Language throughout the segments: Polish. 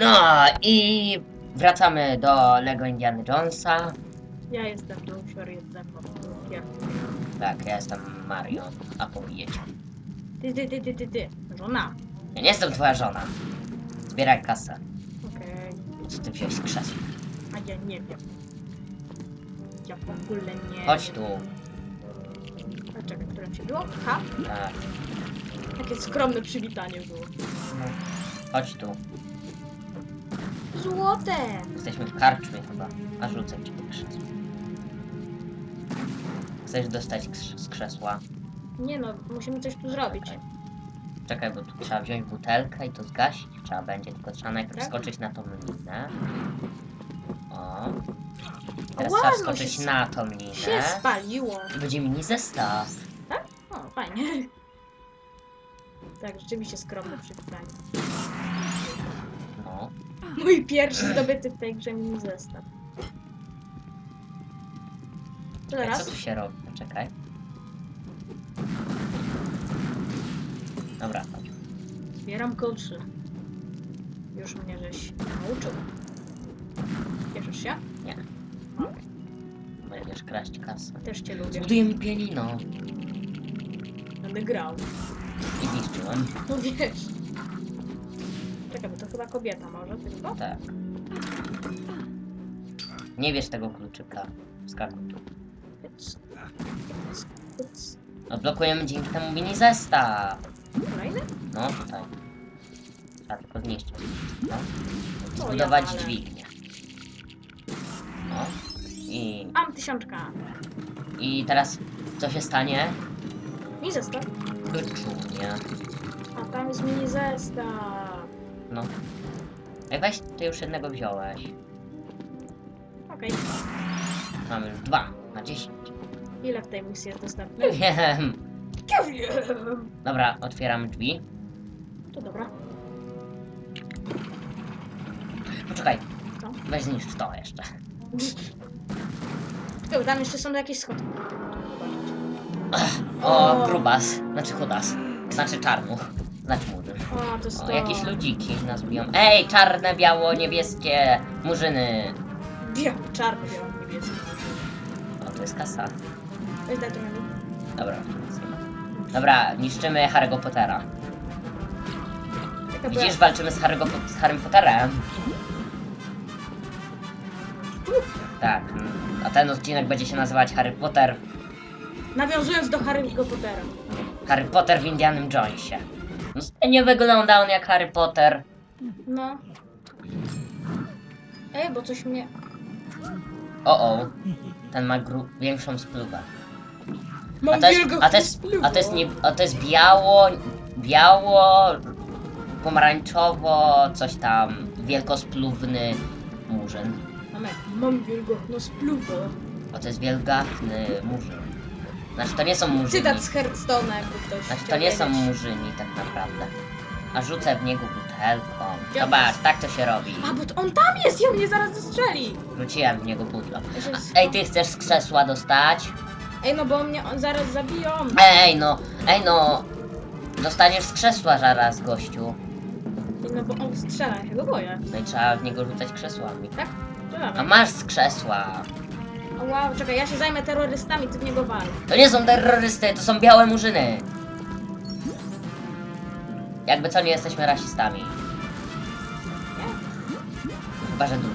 No i wracamy do Lego Indiana Jonesa. Ja jestem Dunfior, jestem Dunfior. Tak, ja jestem Mario, a powiecie. Ty, ty, ty, ty, ty, ty. Żona. Ja nie jestem twoja żona. Zbieraj kasę. Okej. Co ty wziąłeś z krzesła? A ja nie wiem. Ja w ogóle nie Chodź wiem. tu. A czekaj, którym się było? Ha? Tak, Takie skromne przywitanie było. chodź tu. Złote! Jesteśmy w karczmie chyba. A rzucę ci to krzesło. Chcesz dostać krz- z krzesła? Nie no, musimy coś tu zrobić. Czekaj, bo tu trzeba wziąć butelkę i to zgasić trzeba będzie, tylko trzeba najpierw Tak? skoczyć na tą linę. O. Teraz trzeba no skoczyć się- na tą Się linę. spaliło. I będzie mini zestaw. O, fajnie. Tak, rzeczywiście skromne przywitanie. Mój pierwszy zdobyty w tej grze mini zestaw. Co Czekaj, co teraz? tu się robi? Czekaj. Dobra, chodź. Zbieram koszy. Już mnie żeś nauczył. Cieszysz się? Będziesz kraść kasę. też cię lubię. Zbuduję mi pianino. Będę grał. I zniszczyłem. No wiesz. Czekaj, bo to chyba kobieta może tylko? Tak. Nie wiesz tego kluczyka. Skakuj tu. Pyc. Pyc. Pyc. Odblokujemy dzięki temu mini zestaw. Kolejny? No tutaj. Trzeba tylko zniszczyć. No. O, Zbudować ale- dźwignię. No. I, Mam tysiączka. I teraz co się stanie? Mini zestaw. Wyczunie. A tam jest mini zestaw. No. Ej, weź, ty już jednego wziąłeś. Okej. Mamy już dwa na dziesięć. Ile w tej misji jest dostępne? Nie wiem. Ja wiem. Dobra, otwieramy drzwi. To dobra. Poczekaj. Co? Weź zniszcz to jeszcze. Tylko tam jeszcze są jakieś schody. O, O. grubas. Znaczy chudas. Znaczy czarnuch. Znaczy murzysz. O, to jest O, to. jakieś ludziki nas biją. Ej, czarne, biało, niebieskie murzyny. Biały, czarny, biały, niebieski. O, to jest kasa. Weź daj to menu. Dobra, tu nic nie ma. Dobra, niszczymy Harry'ego Pottera. Taka Widzisz, walczymy z, Harry'ego, Po- z Harrym Potterem. Tak. mm. A ten odcinek będzie się nazywać Harry Potter. Nawiązując do Harry'ego Pottera. Harry Potter w Indianym Jonesie. No, nie wygląda on jak Harry Potter. No. Ej, bo coś mnie... O, o. Ten ma gru- większą spluwę. Mam A to jest, wielką a to jest, spluwę. a to jest, nie, a to jest biało, biało, pomarańczowo, coś tam, wielkospluwny murzyn. Mamy, mam wielgachną spluwę. A to jest wielgachny murzyn. Znaczy to nie są murzyni. Cytat z Hearthstone'a, jakby ktoś Znaczy to chciał nie są wiedzieć. murzyni tak naprawdę. A rzucę w niego on Zobacz, tak to się robi. A, bo to on tam jest i on mnie zaraz zastrzeli. Wróciłem w niego A, sk- Ej, ty chcesz z krzesła dostać? Ej, no bo mnie on zaraz zabiją. Ej, no, ej, no. Dostaniesz z krzesła zaraz, gościu. Ej, no bo on strzela, ja się go boję. No i trzeba w niego rzucać krzesłami. Tak? A masz z krzesła. Wow, czekaj, ja się zajmę terrorystami, ty w niego wal. To nie są terrorysty, to są białe murzyny. Jakby co, nie jesteśmy rasistami. Nie? Chyba, że dużo.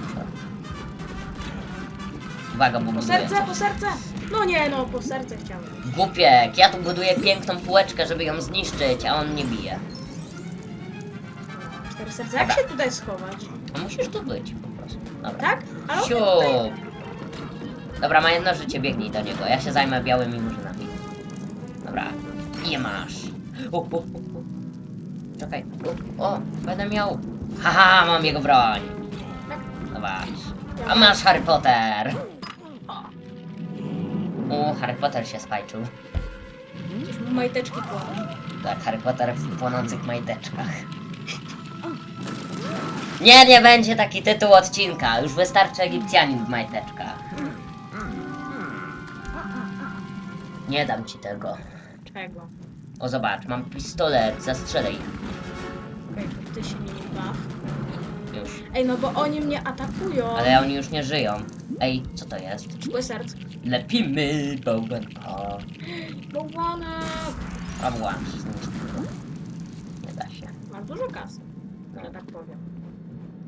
Uwaga, bo Po buduję serce, coś. po serce. No nie, no, po serce chciałem. Głupiek, ja tu buduję piękną półeczkę, żeby ją zniszczyć, a on nie bije. Cztery serca. Jak Dobra. się tutaj schować? A musisz tu być po prostu. Dobra. Tak? Ale on tutaj... Dobra, ma jedno życie, biegnij do niego. Ja się zajmę białymi murzynami. Dobra. Nie masz. U, u, u, u. Czekaj. U, o, będę miał. Haha, mam jego broń. Zobacz. A masz Harry Potter. O, Harry Potter się spajczył. majteczki płoną. Tak, Harry Potter w płonących majteczkach. Nie, nie będzie taki tytuł odcinka. Już wystarczy Egipcjanin w majteczkach. Nie dam ci tego. Czego? O, zobacz, mam pistolet, zastrzelę ich. Okej, to ty się nimi baw. Już. Ej, no bo oni mnie atakują. Ale oni już nie żyją. Ej, co to jest? Serc. Lepimy bałwanko. Bałwanek! A właśnie, zniszcz go. Nie da się. Masz dużo kasy, że tak powiem.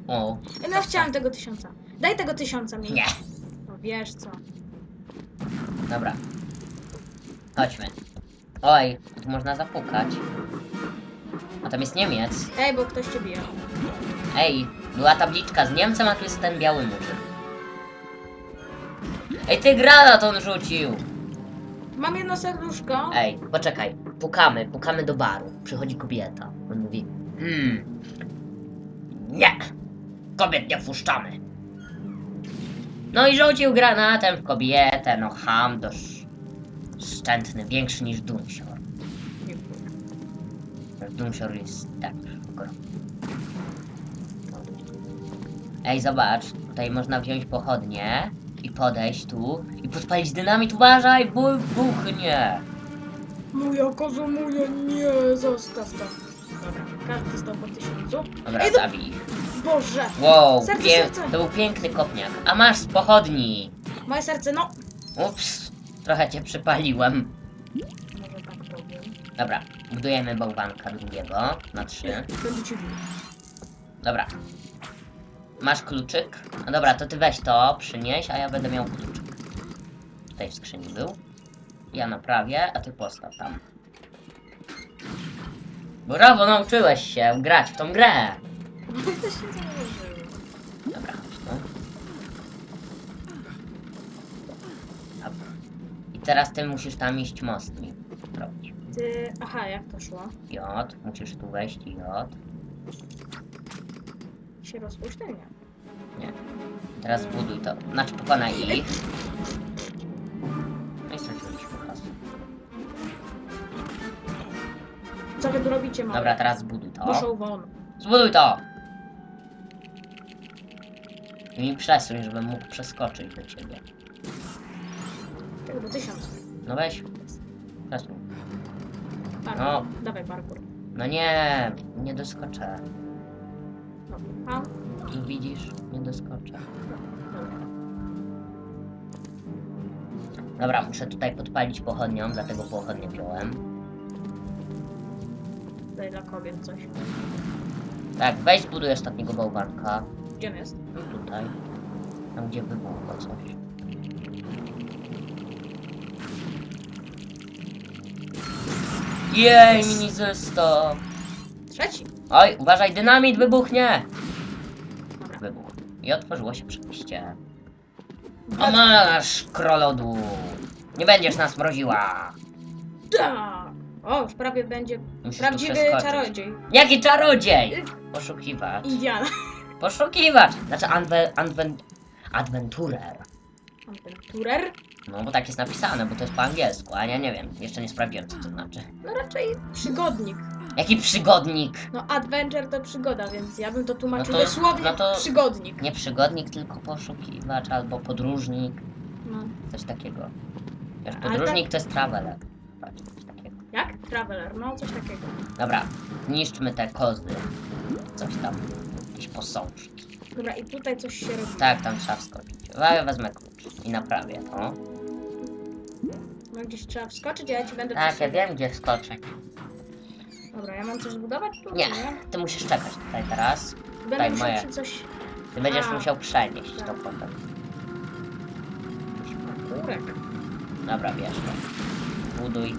O, Ej, no ja chciałam tego tysiąca. Daj tego tysiąca mi. nie. No wiesz co. Dobra. Chodźmy. Oj, tu można zapukać. A tam jest Niemiec. Ej, bo ktoś cię bije. Ej, była tabliczka z Niemcem, a tu jest ten biały murzyn. Ej, ty granat on rzucił! Mam jedno serduszko. Ej, poczekaj. Pukamy, pukamy do baru. Przychodzi kobieta. On mówi, hmm, nie, kobiet nie wpuszczamy. No i rzucił granatem w kobietę, no ham dość szczętny, większy niż Dunsior. Dunsior jest tak ogromny. Ej, zobacz, tutaj można wziąć pochodnie i podejść tu i podpalić dynamit, uważaj, bo buchnie. Moja kozo, moja, nie, zostaw to. Dobra, każdy po tysiącu. Dobra, Ej, no- zabij ich. Boże! Wow, Serce, serce. to był piękny kopniak. A masz z pochodni. Moje serce, no! Ups, trochę cię przypaliłem. Może tak powiem. Dobra, budujemy bałwanka drugiego na trzy. Dobra. Masz kluczyk? No dobra, to ty weź to, przynieś, a ja będę miał kluczyk. Tutaj w skrzyni był. Ja naprawię, a ty postaw tam. Brawo, nauczyłeś się grać w tą grę. To się chodź tu. Dobra. I teraz ty musisz tam iść most mi robić. Ty... Aha, jak to szło? J, musisz tu wejść i J. Się rozpuszczenia. Nie. Teraz buduj to. Znaczy pokonaj ich. No i straciliśmy kasę. Co wy tu robicie, małe? Dobra, teraz zbuduj to. Muszą won. Zbuduj to! I mi przesuń, żebym mógł przeskoczyć do ciebie. Tysiąc? No weź. Parkour. No. Dawaj parkour. No nie, nie doskoczę. No. A? I widzisz, nie doskoczę. Dobra. Muszę tutaj podpalić pochodnią, dlatego pochodnię wziąłem. Daj dla kobiet coś. Tak, weź zbuduj ostatniego bałwanka. Gdzie on jest? No tutaj. Tam gdzie wybuchło coś. Jej, mini zestaw. Trzeci. Oj, uważaj, dynamit wybuchnie! Dobra. Wybuch. I otworzyło się przejście. O masz, krolodu! Nie będziesz nas mroziła! Da! O, już prawie będzie Musisz tu prawdziwy przeskoczyć. czarodziej. Jaki czarodziej! Poszukiwacz. Indiana. Poszukiwacz! Znaczy adwe, adwen, adventurer. Aventurer. No bo tak jest napisane, bo to jest po angielsku, a ja nie wiem, jeszcze nie sprawdziłem co to znaczy. No raczej przygodnik. Jaki przygodnik? No adventure to przygoda, więc ja bym to tłumaczył No to- dosłownie no to- przygodnik. Nie przygodnik, tylko poszukiwacz albo podróżnik, No. coś takiego. Wiesz, Ale podróżnik to jest traveler. Patrz, coś takiego. Jak? Traveler, no coś takiego. Dobra, niszczmy te kozy. Coś tam, jakieś posążki. Dobra, i tutaj coś się robi. Tak, tam trzeba wskoczyć. Wezmę klucz i naprawię to. No gdzieś trzeba wskoczyć, ja ci będę Tak, ja przesuwał. wiem gdzie wskoczyć. Dobra, ja mam coś zbudować tu? Nie, ty musisz czekać tutaj teraz. Będę Daj musiał moje. coś... Ty będziesz A. musiał przenieść to Tak. potem. Parkurek. Dobra, bierz to. Buduj.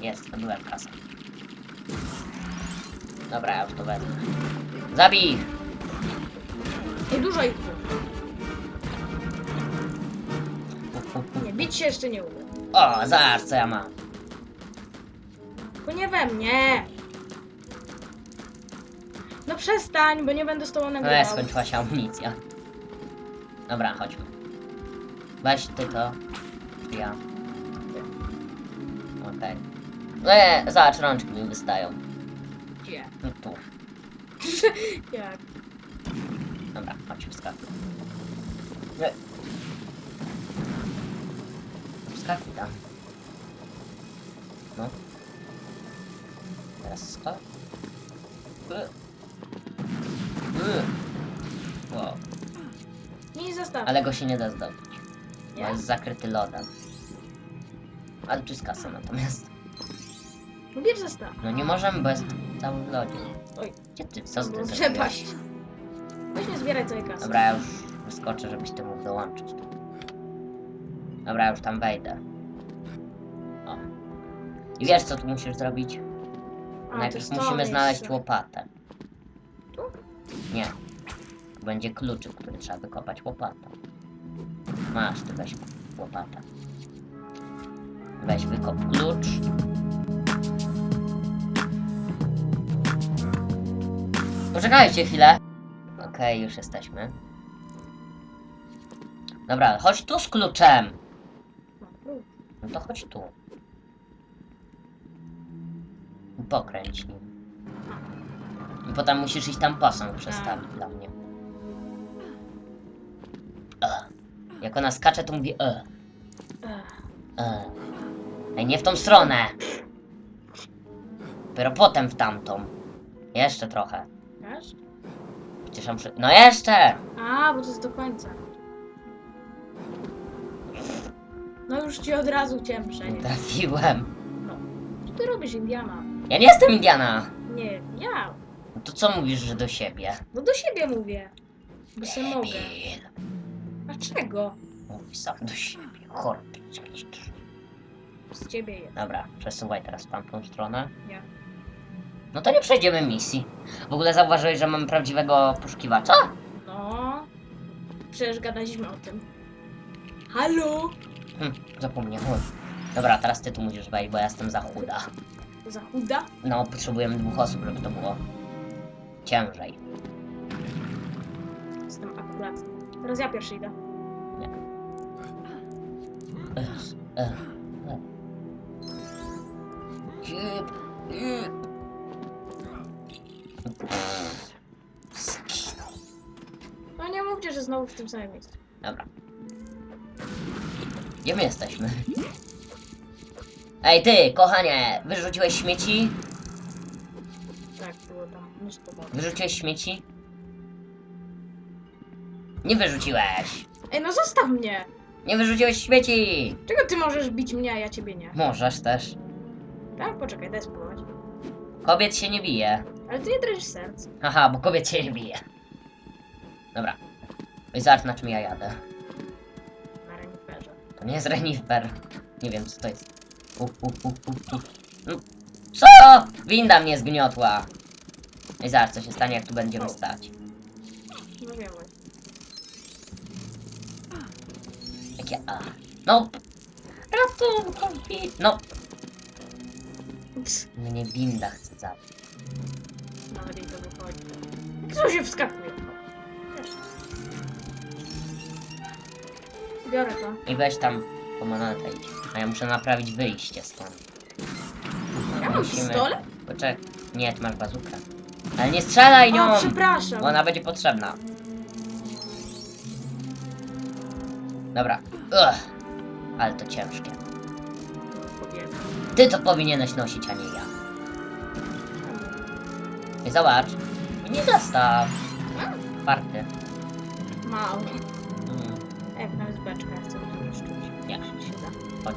Jest, zdobyłem kasę. Dobra, ja już to wezmę. Zabij ich! Nie dużo ich uf. Nie, bić się jeszcze nie uda. O, zobacz co ja mam. Tylko nie we mnie. No przestań, bo nie będę z tobą No nagrywał. ja skończyła się amunicja. Dobra, chodźmy. Weź ty to. Ja. Okej. Okay. No zobacz, rączki mi wystają. Gdzie? No tu. Jak? Dobra, chodź, wskakuj. Nie. Wskakuj tam. No. Teraz skok. Y. Y. Wow. Nie zostaw. Ale go się nie da zdobyć. Bo jest zakryty lodem. Ale tu jest kasa natomiast. No bierz zostaw. No nie możemy, bo jest cały w lodzie. Oj. Gdzie ty? Co ty Było zrobiłeś? przepaść. Weź nie zbieraj całej kasy. Dobra, ja już wyskoczę, żebyś ty mógł dołączyć. Dobra, ja już tam wejdę. O. I wiesz co tu musisz zrobić? A, to Najpierw jest to musimy znaleźć miejsce. łopatę. Tu? Nie. Tu będzie kluczyk, który trzeba wykopać łopatą. Masz, ty weź łopatę. Weź wykop klucz. Poczekajcie chwilę. Okej, już jesteśmy. Dobra, chodź tu z kluczem. No, to chodź tu. Pokręć nim. I potem musisz iść tam posąg przestawić dla mnie. E. Jak ona skacze, to mówi e. E. Ej, nie w tą stronę. Dopiero potem w tamtą. Jeszcze trochę. Wiesz? Przecież ja muszę... No jeszcze! A, bo to jest do końca. No już ci od razu chciałem przenieść. Trafiłem. Co ty robisz, Indiana? Ja nie jestem Indiana. Nie, ja. No to co mówisz, że do siebie? No do siebie mówię. Bo se mogę. Dlaczego? Mówi sam do siebie. Chorby. Z ciebie jest. Dobra, przesuwaj teraz w tamtą stronę. Nie. No to nie przejdziemy misji. W ogóle zauważyłeś, że mamy prawdziwego poszukiwacza? No. Przecież gadaliśmy o tym. Halo? Hm, zapomniałem. Dobra, teraz ty tu musisz wejść, bo ja jestem za chuda. Za chuda? No, potrzebujemy dwóch osób, żeby to było ciężej. Jestem akurat. Teraz ja pierwszy idę. Ech, ech, ech. Hip. Znowu w tym samym miejscu. Dobra. Gdzie my jesteśmy? Ej ty, kochanie, wyrzuciłeś śmieci? Tak, było tam mnóstwo wody. Wyrzuciłeś śmieci? Nie wyrzuciłeś! Ej, no zostaw mnie! Nie wyrzuciłeś śmieci! Czego ty możesz bić mnie, a ja ciebie nie? Możesz też. Tak? Poczekaj, daj spróbować. Kobiet się nie bije. Ale ty nie dręczysz serc. Haha, bo kobiet się nie bije. Dobra. I zobacz na czym ja jadę. Na reniferze. To nie jest renifer. Nie wiem co to jest. U, u, u, u, u. No, Co? Winda mnie zgniotła. I zobacz co się stanie jak tu będziemy stać. No wiem, oj. Jakie a. No. Ratunku, wi- No. Mnie winda chce zabić. nawet jej to wychodzi. To się wskakuje? Biorę to. I weź tam po monetę idź. A ja muszę naprawić wyjście stąd. Ja mam Musimy- pistolet? Poczekaj. Nie, ty masz bazukę. Ale nie strzelaj nią! O, przepraszam. Bo ona będzie potrzebna. Dobra. Ugh. Ale to ciężkie. Ty to powinieneś nosić, a nie ja. I zobacz. Nie dostaw. Party. Mało. Jest beczka, ja chcę to niszczyć. nie, Się da. chodź.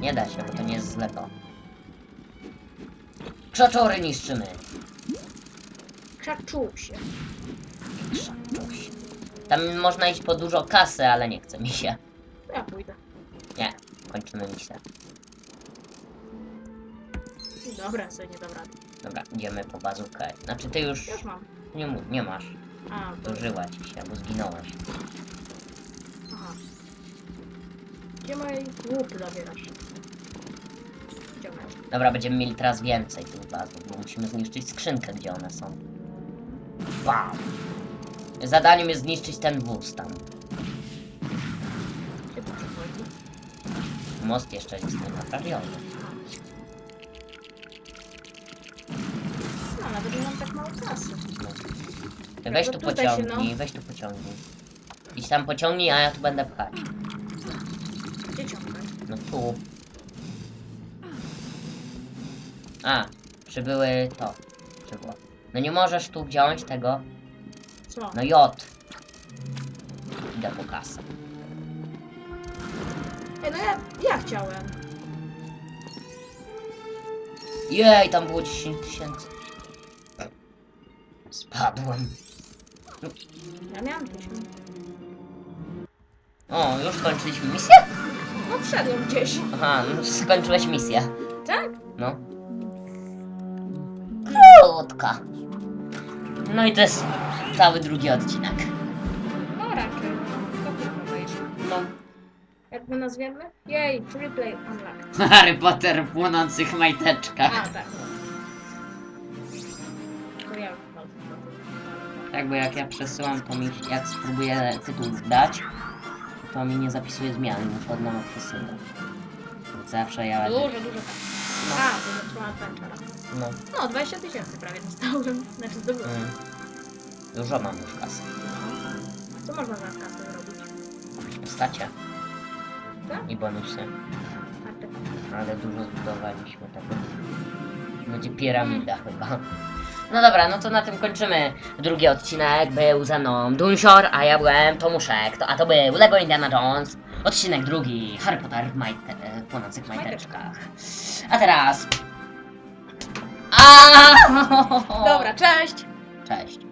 Nie da się, bo to nie jest zlepo. Krzaczory niszczymy. Krzaczuł się. Krzaczuś. Tam można iść po dużo kasy, ale nie chce mi się. Ja pójdę. Nie, kończymy misję. Dobra, sobie nie dam rady. Dobra, idziemy po bazookę. Znaczy ty już Już mam. nie, mu- nie masz. A. Zużyła ci się, bo zginąłeś. Aha. Gdzie moje łupy zabierasz? Dobra, będziemy mieli teraz więcej tych bazów, bo musimy zniszczyć skrzynkę, gdzie one są. Bam! Zadaniem jest zniszczyć ten wóz tam. Gdzie to przechodzi? Most jeszcze jest nie naprawiony. No, nawet nie mam tak mało. Ty weź tu tutaj się, pociągnij, no. weź tu pociągnij. Tam pociągnij, a ja tu będę pchać. Gdzie ciągnę? No tu. A, przybyły to. Przybyło. No nie możesz tu wziąć tego. Co? No J. Idę po kasę. Ej, no ja, ja chciałem. Jej, tam było 10 tysięcy. Spadłem. Ja miałam tysiąc. O, już skończyliśmy misję? No wszedłem gdzieś. Aha, no skończyłeś misję. Tak? No. Krótka. No i to jest cały drugi odcinek. No raczej. To wejść. No. Jak my nazwiemy? Jej, replay unlocked. Harry Potter w płonących majteczkach. A, tak. To ja już. Jakby jak ja przesyłam, to mi, jak spróbuję tytuł dać, to mi nie zapisuje zmian, muszę od nowa zawsze ja... Dużo, dużo tak. A, to zaczęła adventura. No. No, 20 tysięcy prawie dostałem. Znaczy zdobyłem. Mm. Dużo mam już kasy. No. Co można za kasę robić? Postacie Tak? i bonusy. A ty? Ale dużo zbudowaliśmy tego. Będzie piramida chyba. No dobra, no to na tym kończymy. Drugi odcinek był ze mną Dunsior, a ja byłem Tomuszek. To, a to był Lego Indiana Jones. Odcinek drugi. Harry Potter w majte, e, płonących majteczkach. A teraz... A! Dobra, cześć! Cześć.